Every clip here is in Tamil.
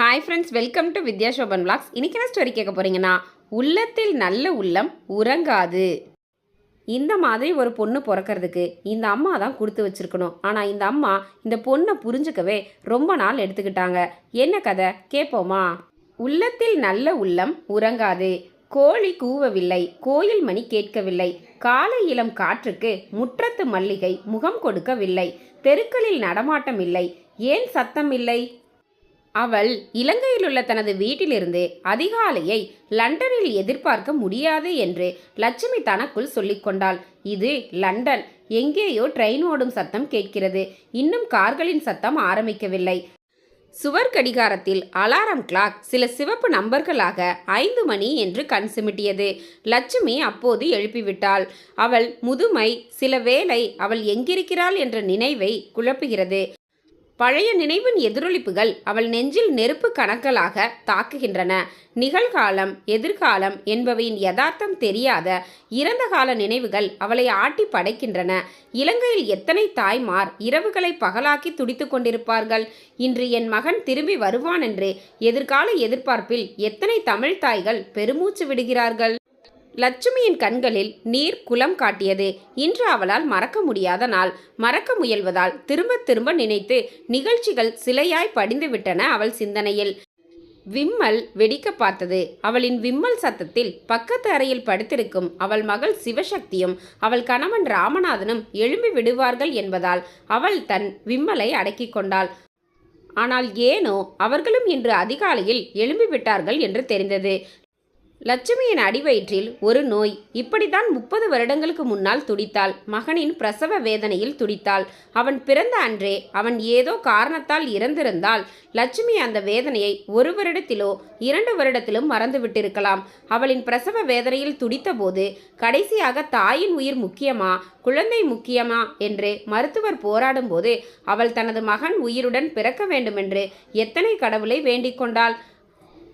Hi friends welcome to Vidya Sobhan blogs இன்றைக்கி என்ன ஸ்டோரி கேட்க போகிறீங்கன்னா உள்ளத்தில் நல்ல உள்ளம் உறங்காது. இந்த மாதிரி ஒரு பொண்ணு பிறக்கறதுக்கு இந்த அம்மா தான் கொடுத்து வச்சிருக்கணும். ஆனால் இந்த அம்மா இந்த பொண்ணை புரிஞ்சுக்கவே ரொம்ப நாள் எடுத்துக்கிட்டாங்க. என்ன கதை? கேட்போமா உள்ளத்தில் நல்ல உள்ளம் உறங்காது. கோழி கூவவில்லை. கோயில் மணி கேட்கவில்லை. காலை இளம் காற்றுக்கு முற்றத்து மல்லிகை முகம் கொடுக்கவில்லை. தெருக்களில் நடமாட்டம் இல்லை. ஏன் சத்தம் இல்லை? அவள் இலங்கையில் உள்ள தனது வீட்டிலிருந்து அதிகாலையை லண்டனில் எதிர்பார்க்க முடியாது என்று லட்சுமி தனக்குள் சொல்லிக்கொண்டாள் இது லண்டன். எங்கேயோ ட்ரெயின் ஓடும் சத்தம் கேட்கிறது. இன்னும் கார்களின் சத்தம் ஆரம்பிக்கவில்லை. சுவர் கடிகாரத்தில் அலாரம் கிளாக் சில சிவப்பு நம்பர்களாக ஐந்து மணி என்று கண் சிமிட்டியது. லட்சுமி அப்போது எழுப்பிவிட்டாள். அவள் முதுமை சில வேளை அவள் எங்கிருக்கிறாள் என்ற நினைவை குழப்புகிறது. பழைய நினைவின் எதிரொலிப்புகள் அவள் நெஞ்சில் நெருப்பு கணக்களாக தாக்குகின்றன. நிகழ்காலம் எதிர்காலம் என்பவையின் யதார்த்தம் தெரியாத இறந்த கால நினைவுகள் அவளை ஆட்டி படைக்கின்றன. இலங்கையில் எத்தனை தாய்மார் இரவுகளை பகலாக்கி துடித்து கொண்டிருப்பார்கள்? இன்று என் மகன் திரும்பி வருவான் என்று எதிர்கால எதிர்பார்ப்பில் எத்தனை தமிழ் தாய்கள் பெருமூச்சு விடுகிறார்கள்? லட்சுமியின் கண்களில் நீர் குலம் காட்டியது. இன்று அவளால் மறக்க முடியாத நாள். மறக்க முயல்வதால் திரும்ப திரும்ப நினைத்து நிகழ்ச்சிகள் சிலையாய் படிந்துவிட்டன அவள் சிந்தனையில். விம்மல் வெடிக்க பார்த்தது. அவளின் விம்மல் சத்தத்தில் பக்கத்து அறையில் படுத்திருக்கும் அவள் மகள் சிவசக்தியும் அவள் கணவன் ராமநாதனும் எழும்பி விடுவார்கள் என்பதால் அவள் தன் விம்மலை அடக்கி கொண்டாள். ஆனால் ஏனோ அவர்களும் இன்று அதிகாலையில் எழும்பி விட்டார்கள் என்று தெரிந்தது. லட்சுமியின் அடிவயிற்றில் ஒரு நோய். இப்படித்தான் முப்பது வருடங்களுக்கு முன்னால் துடித்தாள். மகனின் பிரசவ வேதனையில் துடித்தாள். அவன் பிறந்த அன்றே அவன் ஏதோ காரணத்தால் இறந்திருந்தால் லட்சுமி அந்த வேதனையை ஒரு வருடத்திலோ இரண்டு வருடத்திலும் மறந்துவிட்டிருக்கலாம். அவளின் பிரசவ வேதனையில் துடித்தபோது கடைசியாக தாயின் உயிர் முக்கியமா குழந்தை முக்கியமா என்று மருத்துவர் போராடும்போது அவள் தனது மகன் உயிருடன் பிறக்க வேண்டுமென்று எத்தனை கடவுளை வேண்டிக் கொண்டாள்?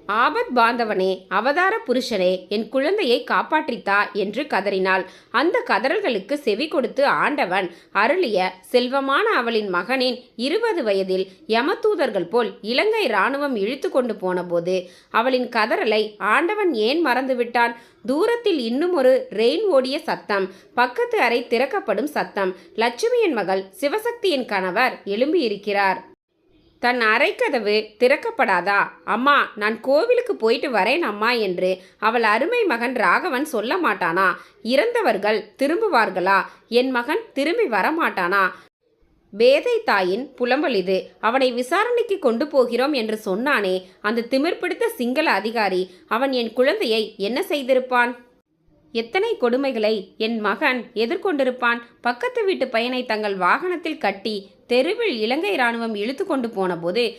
ஆபத் பாந்தவனே அவதார புருஷனே என் குழந்தையை காப்பாற்றித்தா என்று கதறினாள். அந்த கதறல்களுக்கு செவி கொடுத்து ஆண்டவன் அருளிய செல்வமான அவளின் மகனின் இருபது வயதில் யமதூதர்கள் போல் இலங்கை இராணுவம் இழுத்து கொண்டு போனபோது அவளின் கதறலை ஆண்டவன் ஏன் மறந்துவிட்டான்? தூரத்தில் இன்னும் ஒரு ரெயின் ஓடிய சத்தம் பக்கத்து அறை திறக்கப்படும் சத்தம் லட்சுமியின் மகள் சிவசக்தியின் கணவர் எழும்பியிருக்கிறார். தன் அரைக்கதவு திறக்கப்படாதா? அம்மா நான் கோவிலுக்கு போயிட்டு வரேன் அம்மா என்று அவள் அருமை மகன் ராகவன் சொல்ல மாட்டானா? இறந்தவர்கள் திரும்புவார்களா? என் மகன் திரும்பி வரமாட்டானா? பேதை தாயின் புலம்பல் இது. அவனை விசாரணைக்கு கொண்டு போகிறோம் என்று சொன்னானே அந்த திமிர் பிடித்த சிங்கள அதிகாரி அவன் என் குழந்தையை என்ன செய்திருப்பான்? எத்தனை கொடுமைகளை என் மகன் எதிர்கொண்டிருப்பான்? பக்கத்து வீட்டு பையனை தங்கள் வாகனத்தில் கட்டி தெருவில் இலங்கை இராணுவம் இழுத்து கொண்டு போனபோது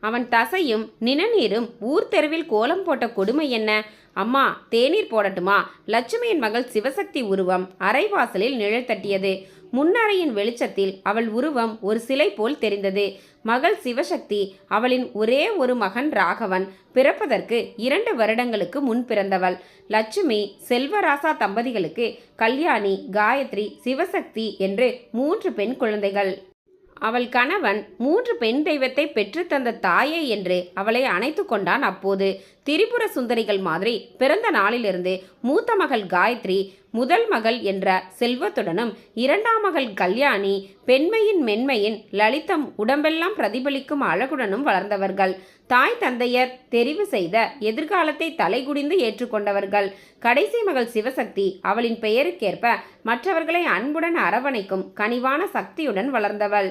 அவன் தசையும் நிணநீரும் ஊர் தெருவில் கோலம் போட்ட கொடுமை என்ன? அம்மா தேநீர் போடட்டுமா? லட்சுமியின் மகள் சிவசக்தி உருவம் அரைவாசலில் நிழல் தட்டியது. முன்னறையின் வெளிச்சத்தில் அவள் உருவம் ஒரு சிலை போல் தெரிந்தது. மகள் சிவசக்தி அவளின் ஒரே ஒரு மகன் ராகவன் பிறப்பதற்கு இரண்டு வருடங்களுக்கு முன் பிறந்தவள். லட்சுமி செல்வராசா தம்பதிகளுக்கு கல்யாணி காயத்ரி சிவசக்தி என்று மூன்று பெண் குழந்தைகள். அவள் கணவன் மூன்று பெண் தெய்வத்தை பெற்றுத்தந்த தாயே என்று அவளை அணைத்து கொண்டான். அப்போது திரிபுர சுந்தரிகள் மாதிரி பிறந்த நாளிலிருந்து மூத்த மகள் காயத்ரி முதல் மகள் என்ற செல்வத்துடனும் இரண்டாம் மகள் கல்யாணி பெண்மையின் மென்மையின் லலிதம் உடம்பெல்லாம் பிரதிபலிக்கும் அழகுடனும் வளர்ந்தவர்கள். தாய் தந்தையர் தெரிவு செய்த எதிர்காலத்தை தலைகுடிந்து ஏற்றுக்கொண்டவர்கள். கடைசி மகள் சிவசக்தி அவளின் பெயருக்கேற்ப மற்றவர்களை அன்புடன் அரவணைக்கும் கனிவான சக்தியுடன் வளர்ந்தவள்.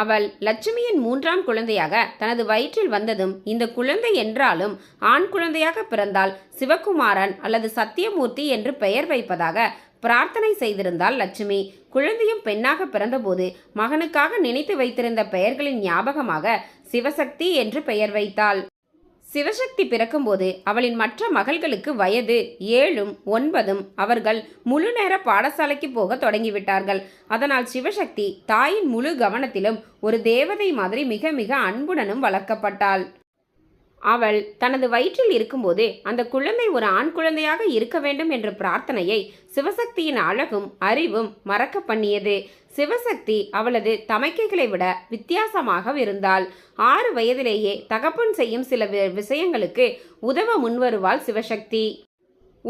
அவள் லட்சுமியின் மூன்றாம் குழந்தையாக தனது வயிற்றில் வந்ததும் இந்த குழந்தை என்றாலும் ஆண் குழந்தையாக பிறந்தால் சிவகுமாரன் அல்லது சத்தியமூர்த்தி என்று பெயர் வைப்பதாக பிரார்த்தனை செய்திருந்தாள் லட்சுமி. குழந்தையும் பெண்ணாக பிறந்தபோது மகனுக்காக நினைத்து வைத்திருந்த பெயர்களின் ஞாபகமாக சிவசக்தி என்று பெயர் வைத்தாள். சிவசக்தி பிறக்கும்போது அவளின் மற்ற மகள்களுக்கு வயது ஏழும் ஒன்பதும் அவர்கள் முழு நேர பாடசாலைக்கு போக தொடங்கிவிட்டார்கள். அதனால் சிவசக்தி தாயின் முழு கவனத்திலும் ஒரு தேவதை மாதிரி மிக மிக அன்புடனும் வளர்க்கப்பட்டாள். அவள் தனது வயிற்றில் இருக்கும்போது அந்த குழந்தை ஒரு ஆண் குழந்தையாக இருக்க வேண்டும் என்ற பிரார்த்தனையை சிவசக்தியின் அழகும் அறிவும் மறக்க பண்ணியது. சிவசக்தி அவளது தமைக்கைகளை விட வித்தியாசமாக இருந்தாள். ஆறு வயதிலேயே தகப்பன் செய்யும் சில விஷயங்களுக்கு உதவ முன்வருவாள் சிவசக்தி.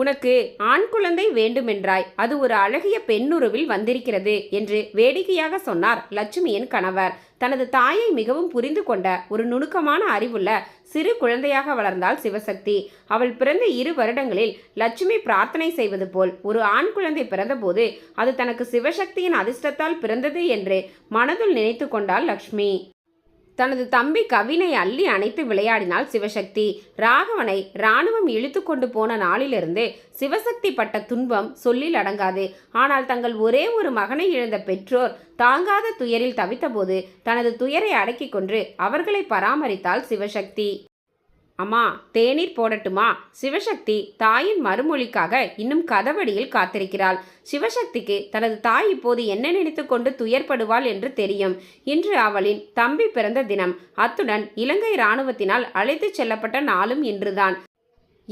உனக்கு ஆண் குழந்தை வேண்டுமென்றாய். அது ஒரு அழகிய பெண்ணுருவில் வந்திருக்கிறது என்று வேடிக்கையாக சொன்னார் லட்சுமியின் கணவர். தனது தாயை மிகவும் புரிந்து கொண்ட ஒரு நுணுக்கமான அறிவுள்ள சிறு குழந்தையாக வளர்ந்தாள் சிவசக்தி. அவள் பிறந்த இரு வருடங்களில் லட்சுமி பிரார்த்தனை செய்வது போல் ஒரு ஆண் குழந்தை பிறந்தபோது அது தனக்கு சிவசக்தியின் அதிர்ஷ்டத்தால் பிறந்தது என்று மனதுள் நினைத்து கொண்டாள் லக்ஷ்மி தனது தம்பி கவினை அள்ளி அணைத்து விளையாடினாள் சிவசக்தி. ராகவனை ராணுவம் இழுத்து கொண்டு போன நாளிலிருந்து சிவசக்தி பட்ட துன்பம் சொல்லில் அடங்காது. ஆனால் தங்கள் ஒரே ஒரு மகனை இழந்த பெற்றோர் தாங்காத துயரில் தவித்தபோது தனது துயரை அடக்கிக் கொண்டு அவர்களை பராமரித்தாள் சிவசக்தி. அம்மா தேநீர் போடட்டுமா? சிவசக்தி தாயின் மறுமொழிக்காக இன்னும் கதவடியில் காத்திருக்கிறாள். சிவசக்திக்கு தனது தாய் இப்போது என்ன நினைத்து கொண்டு துயர்படுவாள் என்று தெரியும். இன்று அவளின் தம்பி பிறந்த தினம். அத்துடன் இலங்கை இராணுவத்தினால் அழைத்துச் செல்லப்பட்ட நாளும் இன்றுதான்.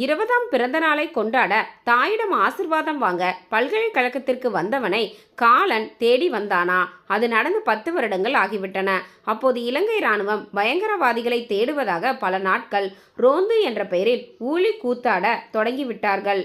இருபதாம் பிறந்த நாளை கொண்டாட தாயிடம் ஆசிர்வாதம் வாங்க பல்கலைக்கழகத்திற்கு வந்தவனை காலன் தேடி வந்தானா? அது நடந்து பத்து வருடங்கள் ஆகிவிட்டன. அப்போது இலங்கை இராணுவம் பயங்கரவாதிகளை தேடுவதாக பல நாட்கள் ரோந்து என்ற பெயரில் ஊழி கூத்தாட தொடங்கிவிட்டார்கள்.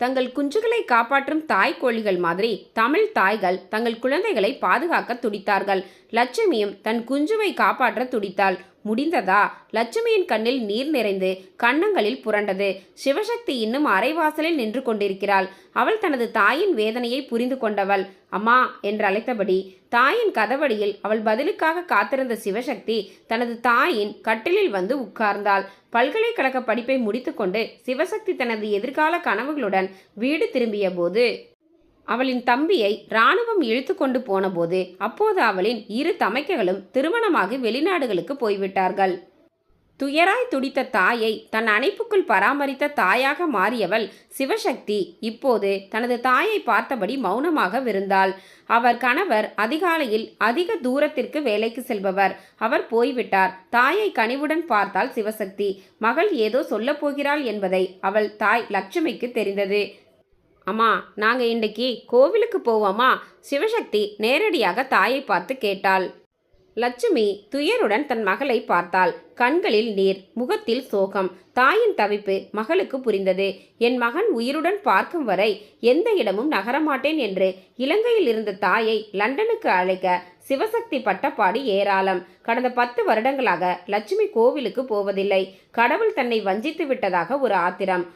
தங்கள் குஞ்சுகளை காப்பாற்றும் தாய் கோழிகள் மாதிரி தமிழ் தாய்கள் தங்கள் குழந்தைகளை பாதுகாக்க துடித்தார்கள். லட்சுமியும் தன் குஞ்சுவை காப்பாற்ற துடித்தாள். முடிந்ததா? லட்சுமியின் கண்ணில் நீர் நிறைந்து கன்னங்களில் புரண்டது. சிவசக்தி இன்னும் அரைவாசலில் நின்று கொண்டிருக்கிறாள். அவள் தனது தாயின் வேதனையை புரிந்து கொண்டவள். அம்மா என்று அழைத்தபடி தாயின் கதவடியில் அவள் பதிலுக்காக காத்திருந்த சிவசக்தி தனது தாயின் கட்டிலில் வந்து உட்கார்ந்தாள். பல்கலைக்கழக படிப்பை முடித்துக்கொண்டு சிவசக்தி தனது எதிர்கால கனவுகளுடன் வீடு திரும்பிய போது அவளின் தம்பியை இராணுவம் இழுத்து கொண்டு போனபோது அப்போது அவளின் இரு தமைக்கைகளும் திருமணமாகி வெளிநாடுகளுக்கு போய்விட்டார்கள். துயராய் துடித்த தாயை தன் அணைப்புக்குள் பராமரித்த தாயாக மாறியவள் சிவசக்தி இப்போது தனது தாயை பார்த்தபடி மௌனமாக விருந்தாள். அவர் கணவர் அதிகாலையில் அதிக தூரத்திற்கு வேலைக்கு செல்பவர். அவர் போய்விட்டார். தாயை கனிவுடன் பார்த்தாள் சிவசக்தி. மகள் ஏதோ சொல்லப்போகிறாள் என்பதை அவள் தாய் லட்சுமிக்கு தெரிந்தது. அம்மா நாங்கள் இன்றைக்கி கோவிலுக்கு போவோமா? சிவசக்தி நேரடியாக தாயை பார்த்து கேட்டாள். லட்சுமி துயருடன் தன் மகளை பார்த்தாள். கண்களில் நீர் முகத்தில் சோகம். தாயின் தவிப்பு மகளுக்கு புரிந்தது. என் மகன் உயிருடன் பார்க்கும் வரை எந்த இடமும் நகரமாட்டேன் என்று இலங்கையில் இருந்த தாயை லண்டனுக்கு அழைக்க சிவசக்தி பட்டப்பாடி ஏராளம். கடந்த பத்து வருடங்களாக லட்சுமி கோவிலுக்கு போவதில்லை. கடவுள் தன்னை வஞ்சித்து விட்டதாக ஒரு ஆத்திரம்.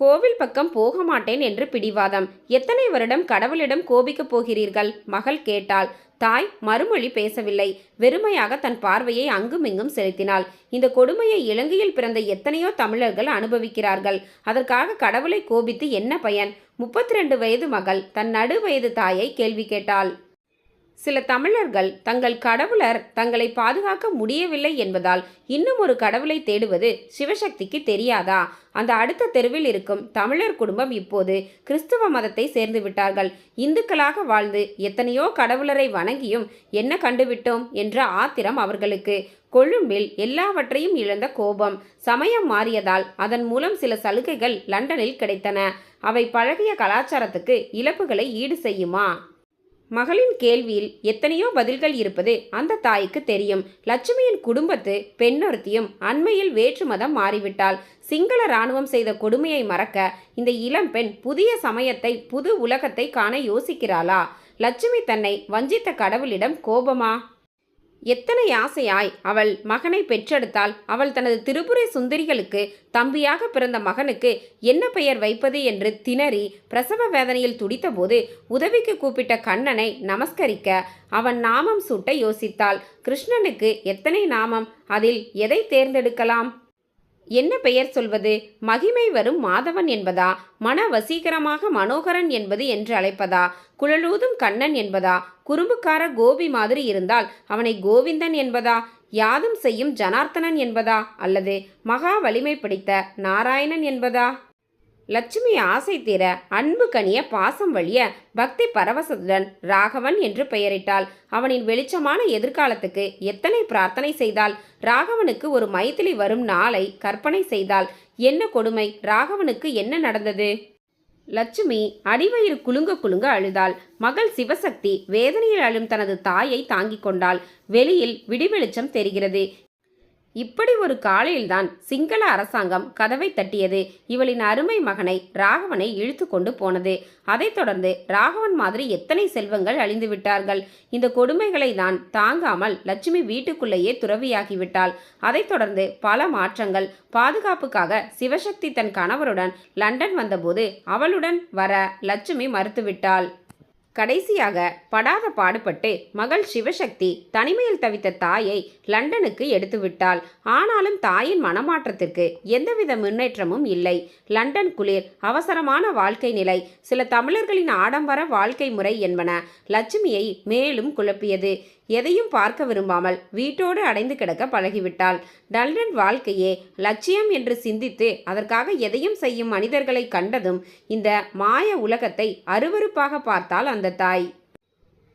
கோவில் பக்கம் போக மாட்டேன் என்று பிடிவாதம். எத்தனை வருடம் கடவுளிடம் கோபிக்கப் போகிறீர்கள்? மகள் கேட்டாள். தாய் மறுமொழி பேசவில்லை. வெறுமையாக தன் பார்வையை அங்குமிங்கும் செலுத்தினாள். இந்த கொடுமையை இலங்கையில் பிறந்த எத்தனையோ தமிழர்கள் அனுபவிக்கிறார்கள். அதற்காக கடவுளை கோபித்து என்ன பயன்? முப்பத்தி ரெண்டு வயது மகள் தன் நடு வயது தாயை கேள்வி கேட்டாள். சில தமிழர்கள் தங்கள் கடவுளர் தங்களை பாதுகாக்க முடியவில்லை என்பதால் இன்னும் ஒரு கடவுளை தேடுவது சிவசக்திக்கு தெரியாதா? அந்த அடுத்த தெருவில் இருக்கும் தமிழர் குடும்பம் இப்போது கிறிஸ்துவ மதத்தை சேர்ந்து விட்டார்கள். இந்துக்களாக வாழ்ந்து எத்தனையோ கடவுளரை வணங்கியும் என்ன கண்டுவிட்டோம் என்ற ஆத்திரம் அவர்களுக்கு. கொழும்பில் எல்லாவற்றையும் இழந்த கோபம் சமயம் மாறியதால் அதன் மூலம் சில சலுகைகள் லண்டனில் கிடைத்தன. அவை பழகிய கலாச்சாரத்துக்கு இழப்புகளை ஈடு செய்யுமா? மகளின் கேள்வியில் எத்தனையோ பதில்கள் இருப்பது அந்த தாய்க்கு தெரியும். லட்சுமியின் குடும்பத்து பெண்ணொருத்தியும் அண்மையில் வேற்று மதம் மாறிவிட்டால் சிங்கள இராணுவம் செய்த கொடுமையை மறக்க இந்த இளம்பெண் புதிய சமயத்தை புது உலகத்தை காண யோசிக்கிறாளா? லட்சுமி தன்னை வஞ்சித்த கடவுளிடம் கோபமா? எத்தனை ஆசையாய் அவள் மகனை பெற்றெடுத்தால் அவள் தனது திரிபுரை சுந்தரிகளுக்கு தம்பியாக பிறந்த மகனுக்கு என்ன பெயர் வைப்பது என்று திணறி பிரசவ வேதனையில் துடித்தபோது உதவிக்கு கூப்பிட்ட கண்ணனை நமஸ்கரிக்க அவன் நாமம் சூட்ட யோசித்தாள். கிருஷ்ணனுக்கு எத்தனை நாமம்? அதில் எதை தேர்ந்தெடுக்கலாம்? என்ன பெயர் சொல்வது? மகிமை வரும் மாதவன் என்பதா? மன வசீகரமாக மனோகரன் என்பது என்று அழைப்பதா? குழலூதும் கண்ணன் என்பதா? குறும்புக்கார கோபி மாதிரி இருந்தால் அவனை கோவிந்தன் என்பதா? யாதும் செய்யும் ஜனார்த்தனன் என்பதா? அல்லது மகா வலிமை பிடித்த நாராயணன் என்பதா? லட்சுமி ஆசை தீர அன்பு கனிய பாசம் வழிய பக்தி பரவசத்துடன் ராகவன் என்று பெயரிட்டாள். அவனின் வெளிச்சமான எதிர்காலத்துக்கு எத்தனை பிரார்த்தனை செய்தாள் ராகவனுக்கு ஒரு மைத்திலி வரும் நாளை கற்பனை செய்தாள் என்ன கொடுமை? ராகவனுக்கு என்ன நடந்தது? லட்சுமி அடிவயிறு குலுங்க குலுங்க அழுதாள். மகள் சிவசக்தி வேதனையில் அழும் தனது தாயை தாங்கிக் கொண்டாள். வெளியில் விடிவெளிச்சம் தெரிகிறது. இப்படி ஒரு காலையில்தான் சிங்கள அரசாங்கம் கதவை தட்டியது. இவளின் அருமை மகனை ராகவனை இழுத்து கொண்டு போனது. அதைத் தொடர்ந்து ராகவன் மாதிரி எத்தனை செல்வங்கள் அழிந்து விட்டார்கள். இந்த கொடுமைகளை தான் தாங்காமல் லட்சுமி வீட்டுக்குள்ளேயே துறவியாகிவிட்டாள். அதைத் தொடர்ந்து பல மாற்றங்கள். பாதுகாப்புக்காக சிவசக்தி தன் கணவருடன் லண்டன் வந்தபோது அவளுடன் வர லட்சுமி மறுத்துவிட்டாள். கடைசியாக படாத பாடுபட்டு மகள் சிவசக்தி தனிமையில் தவித்த தாயை லண்டனுக்கு எடுத்துவிட்டாள். ஆனாலும் தாயின் மனமாற்றத்திற்கு எந்தவித முன்னேற்றமும் இல்லை. லண்டன் குளிர் அவசரமான வாழ்க்கை நிலை சில தமிழர்களின் ஆடம்பர வாழ்க்கை முறை என்பன லட்சுமியை மேலும் குழப்பியது. எதையும் பார்க்க விரும்பாமல் வீட்டோடு அடைந்து கிடக்க பழகிவிட்டாள். டல்டன் வாழ்க்கையே லட்சியம் என்று சிந்தித்து அதற்காக எதையும் செய்யும் மனிதர்களை கண்டதும் இந்த மாய உலகத்தை அருவருப்பாக பார்த்தால் அந்த அந்த தாய்.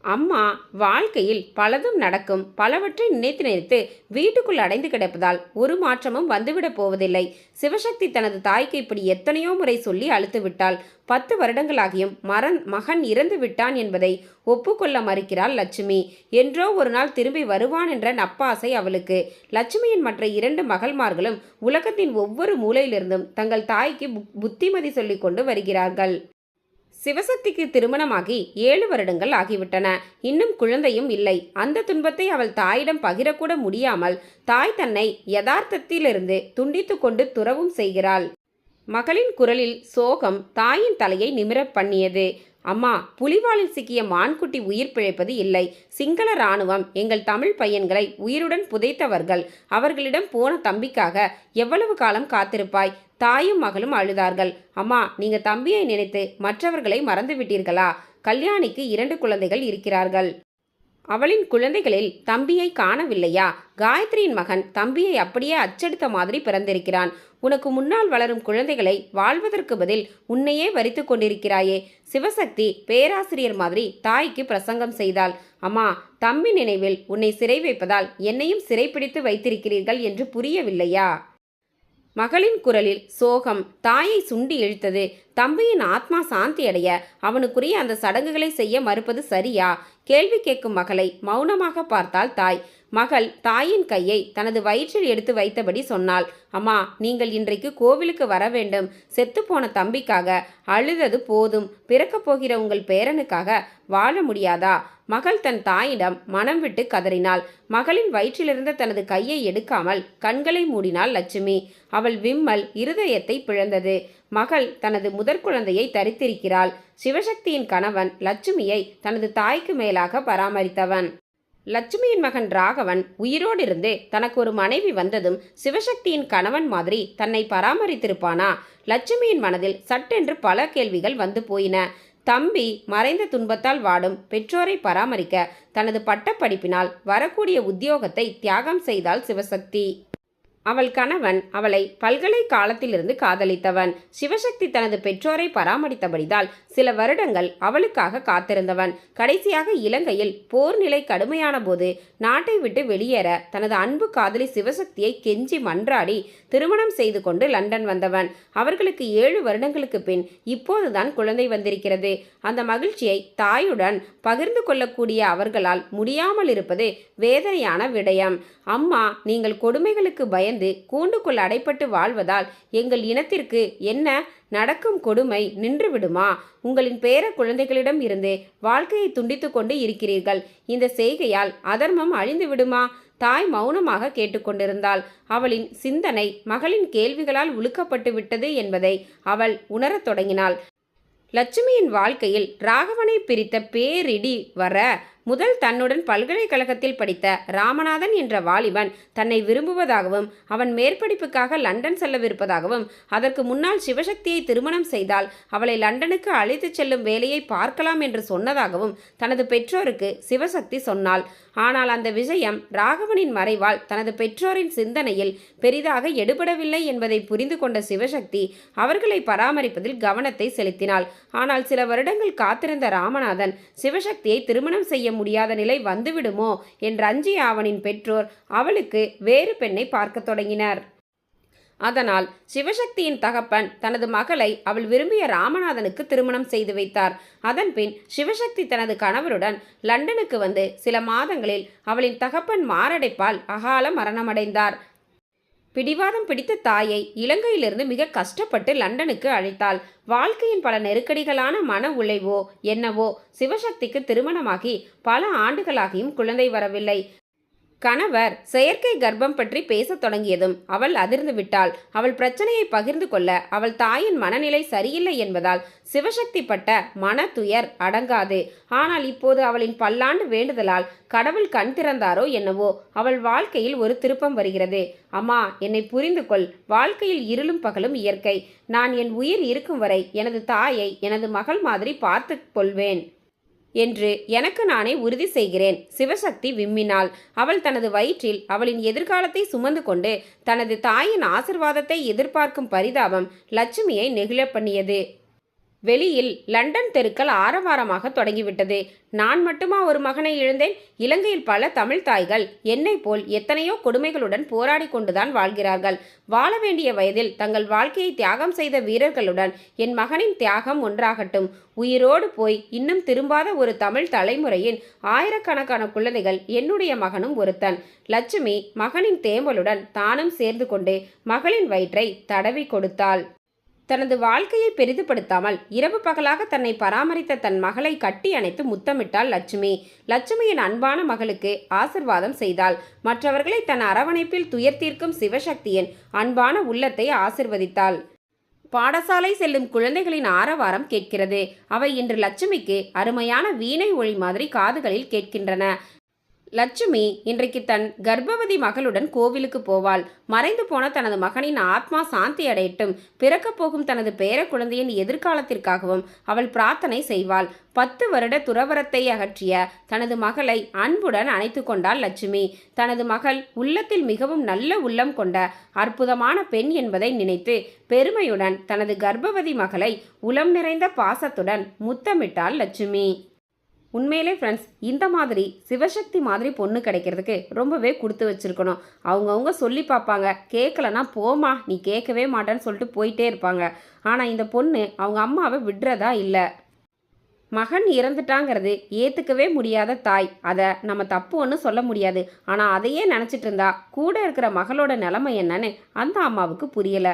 அம்மா வாழ்க்கையில் பலதும் நடக்கும். பலவற்றை நினைத்து நினைத்து வீட்டுக்குள் அடைந்து கிடப்பதால் ஒரு மாற்றமும் வந்துவிடப் போவதில்லை. சிவசக்தி தனது தாய்க்கு இப்படி எத்தனையோ முறை சொல்லி அழுத்து விட்டாள். பத்து வருடங்களாகியும் மரன் மகன் இறந்து விட்டான் என்பதை ஒப்புக்கொள்ள மறுக்கிறாள் லட்சுமி. என்றோ ஒரு நாள் திரும்பி வருவான் என்ற நப்பாசை அவளுக்கு. லட்சுமியின் மற்ற இரண்டு மகள்மார்களும் உலகத்தின் ஒவ்வொரு மூலையிலிருந்தும் தங்கள் தாய்க்கு புக்- புத்திமதி சொல்லிக் கொண்டு வருகிறார்கள். சிவசக்திக்கு திருமணமாகி ஏழு வருடங்கள் ஆகிவிட்டன. இன்னும் குழந்தையும் இல்லை. அந்த துன்பத்தை அவள் தாயிடம் பகிரக்கூட முடியாமல் தாய் தன்னை யதார்த்தத்திலிருந்து துண்டித்து கொண்டு துறவும் செய்கிறாள். மகளின் குரலில் சோகம் தாயின் தலையை நிமிரப் பண்ணியது. அம்மா புலிவாலில் சிக்கிய மான்குட்டி உயிர் பிழைப்பது இல்லை. சிங்கள இராணுவம் எங்கள் தமிழ் பையன்களை உயிருடன் புதைத்தவர்கள். அவர்களிடம் போன தம்பிக்காக எவ்வளவு காலம் காத்திருப்பாய்? தாயும் மகளும் அழுதார்கள். அம்மா நீங்க தம்பியை நினைத்து மற்றவர்களை மறந்துவிட்டீர்களா? கல்யாணிக்கு இரண்டு குழந்தைகள் இருக்கிறார்கள். அவளின் குழந்தைகளில் தம்பியை காணவில்லையா? காயத்ரியின் மகன் தம்பியை அப்படியே அச்சடித்த மாதிரி பிறந்திருக்கிறான். உனக்கு முன்னால் வளரும் குழந்தைகளை வாழ்வதற்கு பதில் உன்னையே வரித்து கொண்டிருக்கிறாயே. சிவசக்தி பேராசிரியர் மாதிரி தாய்க்கு பிரசங்கம் செய்தாள். அம்மா தம்பி நினைவில் உன்னை சிறை வைப்பதால் என்னையும் சிறைப்பிடித்து வைத்திருக்கிறீர்கள் என்று புரியவில்லையா? மகளின் குரலில் சோகம் தாயை சுண்டி இழுத்தது தம்பியின் ஆத்மா சாந்தி அடைய அவனுக்குரிய அந்த சடங்குகளை செய்ய மறுப்பது சரியா? கேள்வி கேட்கும் மகளை மௌனமாக பார்த்தால் தாய் மகள் தாயின் கையை தனது வயிற்றில் எடுத்து வைத்தபடி சொன்னாள் அம்மா நீங்கள் இன்றைக்கு கோவிலுக்கு வர வேண்டும். செத்துப்போன தம்பிக்காக அழுதது போதும். பிறக்கப் போகிற உங்கள் பேரனுக்காக வாழ முடியாதா? மகள் தன் தாயிடம் மனம் விட்டு கதறினாள். மகளின் வயிற்றிலிருந்த தனது கையை எடுக்காமல் கண்களை மூடினாள் லட்சுமி. அவள் விம்மல் இருதயத்தை பிழந்தது. மகள் தனது முதற் குழந்தையை தரித்திருக்கிறாள். சிவசக்தியின் கணவன் லட்சுமியை தனது தாய்க்கு மேலாக பராமரித்தவன். லட்சுமியின் மகன் ராகவன் உயிரோடு இருந்து தனக்கு ஒரு மனைவி வந்ததும் சிவசக்தியின் கணவன் மாதிரி தன்னை பராமரித்திருப்பானா? லட்சுமியின் மனதில் சட்டென்று பல கேள்விகள் வந்து போயின. தம்பி மறைந்த துன்பத்தால் வாடும் பெற்றோரை பராமரிக்க தனது பட்டப்படிப்பினால் வரக்கூடிய உத்தியோகத்தை தியாகம் செய்தாள் சிவசக்தி. அவள் கணவன் அவளை பல்கலை காலத்திலிருந்து காதலித்தவன். சிவசக்தி தனது பெற்றோரை பராமரித்தபடிதால் சில வருடங்கள் அவளுக்காக காத்திருந்தவன். கடைசியாக இலங்கையில் போர் நிலை கடுமையான போது நாட்டை விட்டு வெளியேற தனது அன்பு காதலி சிவசக்தியை கெஞ்சி மன்றாடி திருமணம் செய்து கொண்டு லண்டன் வந்தவன். அவர்களுக்கு ஏழு வருடங்களுக்கு பின் இப்போதுதான் குழந்தை வந்திருக்கிறது. அந்த மகிழ்ச்சியை தாயுடன் பகிர்ந்து கொள்ளக்கூடிய அவர்களால் முடியாமல் இருப்பது வேதனையான விடயம். அம்மா நீங்கள் கொடுமைகளுக்கு பயந்து கூண்டுக்குள் அடைப்பட்டு வாழ்வதால் எங்கள் இனத்திற்கு என்ன நடக்கும் கொடுமை நின்றுவிடுமா? உங்களின் பேர குழந்தைகளிடம் இருந்து வாழ்க்கையை துண்டித்து கொண்டு இருக்கிறீர்கள். இந்த செய்கையால் அதர்மம் அழிந்து விடுமா? தாய் மௌனமாக கேட்டுக்கொண்டிருந்தாள் அவளின் சிந்தனை மகளின் கேள்விகளால் உழுக்கப்பட்டு விட்டது என்பதை அவள் உணரத் தொடங்கினாள். லட்சுமியின் வாழ்க்கையில் ராகவனை பிரித்த பேரிடி வர முதல் தன்னுடன் பல்கலைக்கழகத்தில் படித்த ராமநாதன் என்ற வாலிபன் தன்னை விரும்புவதாகவும் அவன் மேற்படிப்புக்காக லண்டன் செல்லவிருப்பதாகவும் அதற்கு முன்னால் சிவசக்தியை திருமணம் செய்தால் அவளை லண்டனுக்கு அழைத்துச் செல்லும் வேலையை பார்க்கலாம் என்று சொன்னதாகவும் தனது பெற்றோருக்கு சிவசக்தி சொன்னாள். ஆனால் அந்த விஷயம் ராகவனின் மறைவால் தனது பெற்றோரின் சிந்தனையில் பெரிதாக எடுபடவில்லை என்பதை புரிந்து கொண்ட சிவசக்தி அவர்களை பராமரிப்பதில் கவனத்தை செலுத்தினாள். ஆனால் சில வருடங்கள் காத்திருந்த ராமநாதன் சிவசக்தியை திருமணம் செய்ய முடியாத நிலை வந்துவிடுமோ என்று அஞ்சிய அவனின் பெற்றோர் அவளுக்கு வேறு பெண்ணை பார்க்கத் தொடங்கினர். அதனால் சிவசக்தியின் தகப்பன் தனது மகளை அவள் விரும்பிய ராமநாதனுக்கு திருமணம் செய்து வைத்தார். அதன்பின் சிவசக்தி தனது கணவருடன் லண்டனுக்கு வந்து சில மாதங்களில் அவளின் தகப்பன் மாரடைப்பால் அகால மரணமடைந்தார். பிடிவாதம் பிடித்த தாயை இலங்கையிலிருந்து மிக கஷ்டப்பட்டு லண்டனுக்கு அழைத்தாள். வாழ்க்கையின் பல நெருக்கடிகளான மன உழைவோ என்னவோ சிவசக்திக்கு திருமணமாகி பல ஆண்டுகளாகியும் குழந்தை வரவில்லை. கணவர் செயற்கை கர்ப்பம் பற்றி பேசத் தொடங்கியதும் அவள் அதிர்ந்து விட்டாள். அவள் பிரச்சனையை பகிர்ந்து கொள்ள அவள் தாயின் மனநிலை சரியில்லை என்பதால் சிவசக்தி பட்ட மன துயர் அடங்காது. ஆனால் இப்போது அவளின் பல்லாண்டு வேண்டுதலால் கடவுள் கண் திறந்தாரோ என்னவோ அவள் வாழ்க்கையில் ஒரு திருப்பம் வருகிறது. அம்மா என்னை புரிந்து கொள். வாழ்க்கையில் இருளும் பகலும் இயற்கை. நான் என் உயிர் இருக்கும் வரை எனது தாயை எனது மகள் மாதிரி பார்த்து கொள்வேன். என்று எனக்கு நானே உறுதி செய்கிறேன். சிவசக்தி விம்மினாள். அவள் தனது வயிற்றில் அவளின் எதிர்காலத்தை சுமந்து கொண்டு தனது தாயின் ஆசிர்வாதத்தை எதிர்பார்க்கும் பரிதாபம் லட்சுமியை நெகிழ பண்ணியது. வெளியில் லண்டன் தெருக்கள் ஆரவாரமாக தொடங்கிவிட்டது. நான் மட்டுமா ஒரு மகனை இழந்தேன்? இலங்கையில் பல தமிழ் தாய்கள் என்னை போல் எத்தனையோ கொடுமைகளுடன் போராடி கொண்டுதான் வாழ்கிறார்கள். வாழ வேண்டிய வயதில் தங்கள் வாழ்க்கையை தியாகம் செய்த வீரர்களுடன் என் மகனின் தியாகம் ஒன்றாகட்டும். உயிரோடு போய் இன்னும் திரும்பாத ஒரு தமிழ் தலைமுறையின் ஆயிரக்கணக்கான குழந்தைகள் என்னுடைய மகனும் ஒருத்தன். லட்சுமி மகனின் தேம்பலுடன் தானும் சேர்ந்து கொண்டு மகளின் வயிற்றை தடவி கொடுத்தாள். தனது வாழ்க்கையை பெரிதுபடுத்தாமல் இரவு பகலாக தன்னை பராமரித்த தன் மகளை கட்டி அணைத்து முத்தமிட்டாள் லட்சுமி. லட்சுமியின் அன்பான மகளுக்கு ஆசிர்வாதம் செய்தாள். மற்றவர்களை தன் அரவணைப்பில் துயர்த்தீர்க்கும் சிவசக்தியின் அன்பான உள்ளத்தை ஆசிர்வதித்தாள். பாடசாலை செல்லும் குழந்தைகளின் ஆரவாரம் கேட்கிறது. அவை இன்று லட்சுமிக்கு அருமையான வீணை ஒளி மாதிரி காதுகளில் கேட்கின்றன. லட்சுமி இன்றைக்கு தன் கர்ப்பவதி மகளுடன் கோவிலுக்கு போவாள். மறைந்து போன தனது மகனின் ஆத்மா சாந்தி அடையட்டும். பிறக்கப் போகும் தனது பேர குழந்தையின் எதிர்காலத்திற்காகவும் அவள் பிரார்த்தனை செய்வாள். பத்து வருட துறவரத்தை அகற்றிய தனது மகளை அன்புடன் அணைத்து கொண்டாள் லட்சுமி. தனது மகள் உள்ளத்தில் மிகவும் நல்ல உள்ளம் கொண்ட அற்புதமான பெண் என்பதை நினைத்து பெருமையுடன் தனது கர்ப்பவதி மகளை உளம் நிறைந்த பாசத்துடன் முத்தமிட்டாள் லட்சுமி. உண்மையிலே ஃப்ரெண்ட்ஸ் இந்த மாதிரி சிவசக்தி மாதிரி பொண்ணு கிடைக்கிறதுக்கு ரொம்பவே கொடுத்து வச்சுருக்கணும். அவங்கவுங்க சொல்லி பார்ப்பாங்க. கேட்கலனா போமா நீ கேட்கவே மாட்டேன்னு சொல்லிட்டு போயிட்டே இருப்பாங்க. ஆனால் இந்த பொண்ணு அவங்க அம்மாவை விடுறதா இல்லை. மகன் இறந்துட்டாங்கிறது ஏற்றுக்கவே முடியாத தாய். அதை நம்ம தப்பு ஒன்றும் சொல்ல முடியாது. ஆனால் அதையே நினச்சிட்டு இருந்தா கூட இருக்கிற மகளோட நிலைமை என்னன்னு அந்த அம்மாவுக்கு புரியலை.